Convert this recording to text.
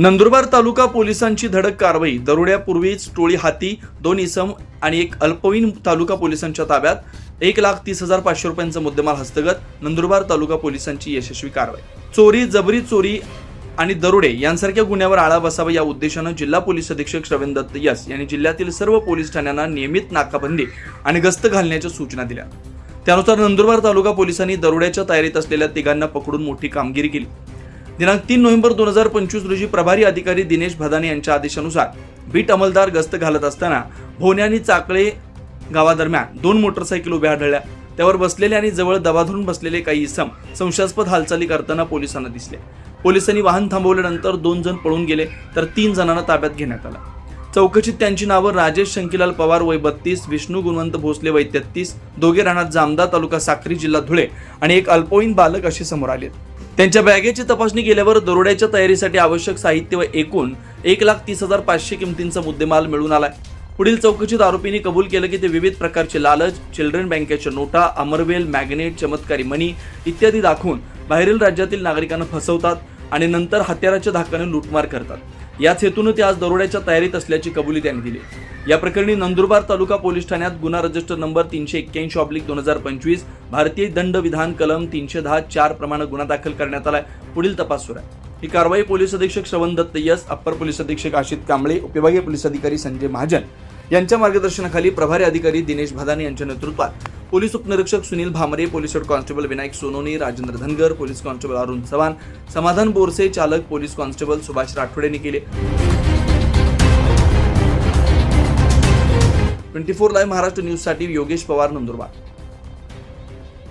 नंदुरबार तालुका पोलिसांची धडक कारवाई. दरोड्यापूर्वीच टोळी हाती दोन इसम आणि एक अल्पवयीन तालुका पोलिसांच्या ताब्यात एक लाख तीस हजार पाचशे रुपयांचा मुद्देमाल हस्तगत नंदुरबार तालुका पोलिसांची यशस्वी कारवाई. चोरी जबरी चोरी आणि दरोडे यांसारख्या गुन्ह्यावर आळा बसावा या उद्देशानं जिल्हा पोलीस अधीक्षक श्रवण दत्त यस यांनी जिल्ह्यातील सर्व पोलीस ठाण्यांना नियमित नाकाबंदी आणि गस्त घालण्याच्या सूचना दिल्या. त्यानुसार नंदुरबार तालुका पोलिसांनी दरोड्याच्या तयारीत असलेल्या तिघांना पकडून मोठी कामगिरी केली. दिनांक तीन नोव्हेंबर दोन हजार पंचवीस रोजी प्रभारी अधिकारी दिनेश भदाने यांच्या आदेशानुसार बीट अंमलदार गस्त घालत असताना भोने आणि चाकळे गावादरम्यान दोन मोटरसायकल उभ्या आढळल्या. त्यावर बसलेले आणि जवळ दबा धरून बसलेले काही इसम संशयास्पद हालचाली करताना पोलिसांना दिसले. पोलिसांनी वाहन थांबवल्यानंतर दोन जण पळून गेले तर तीन जणांना ताब्यात घेण्यात आला. चौकशीत त्यांची नावं राजेश शंकीलाल पवार वय बत्तीस विष्णू गुणवंत भोसले वय तेहतीस दोघे राहणार जामदा तालुका साक्री जिल्हा धुळे आणि एक अल्पवयीन बालक असे समोर आले त्यांच्या बॅगेची तपासणी केल्यावर दरोड्याच्या तयारीसाठी आवश्यक साहित्य व एकूण एक लाख तीस हजार पाचशे किमतींचा मुद्देमाल मिळून आलाय. पुढील चौकशीत आरोपींनी कबूल केलं की ते विविध प्रकारचे लालच चिल्ड्रन बँकेच्या नोटा अमरवेल मॅग्नेट चमत्कारी मनी इत्यादी दाखवून बाहेरील राज्यातील नागरिकांना फसवतात आणि नंतर हत्याराच्या धाकाने लूटमार करतात. याच हेतून ते आज दरोड्याच्या तयारीत असल्याची कबुली त्यांनी दिली. या प्रकरणी नंदुरबार तालुका पोलीस ठाण्यात गुन्हा रजिस्टर नंबर तीनशे एक्क्याऐंशी ऑब्लिक दोन हजार पंचवीस भारतीय दंड विधान कलम तीनशे दहा चार प्रमाणे गुन्हा दाखल करण्यात आलाय. पुढील तपास सुरू आहे. ही कारवाई पोलीस अधीक्षक श्रवण दत्त यस अप्पर पोलीस अधीक्षक आशित कांबळे उपविभागीय पोलीस अधिकारी संजय महाजन यांच्या मार्गदर्शनाखाली प्रभारी अधिकारी दिनेश भदाने यांच्या नेतृत्वात पोलीस उपनिरीक्षक Sunil Bhamre police head constable Vinayak Sononi Rajendra Dhangar police constable Arun Chavan Samadhan Borse चालक पोलीस कॉन्स्टेबल सुभाष राठोड यांनी केले. ट्वेंटी फोर लाईव्ह महाराष्ट्र न्यूजसाठी योगेश पवार नंदुरबार.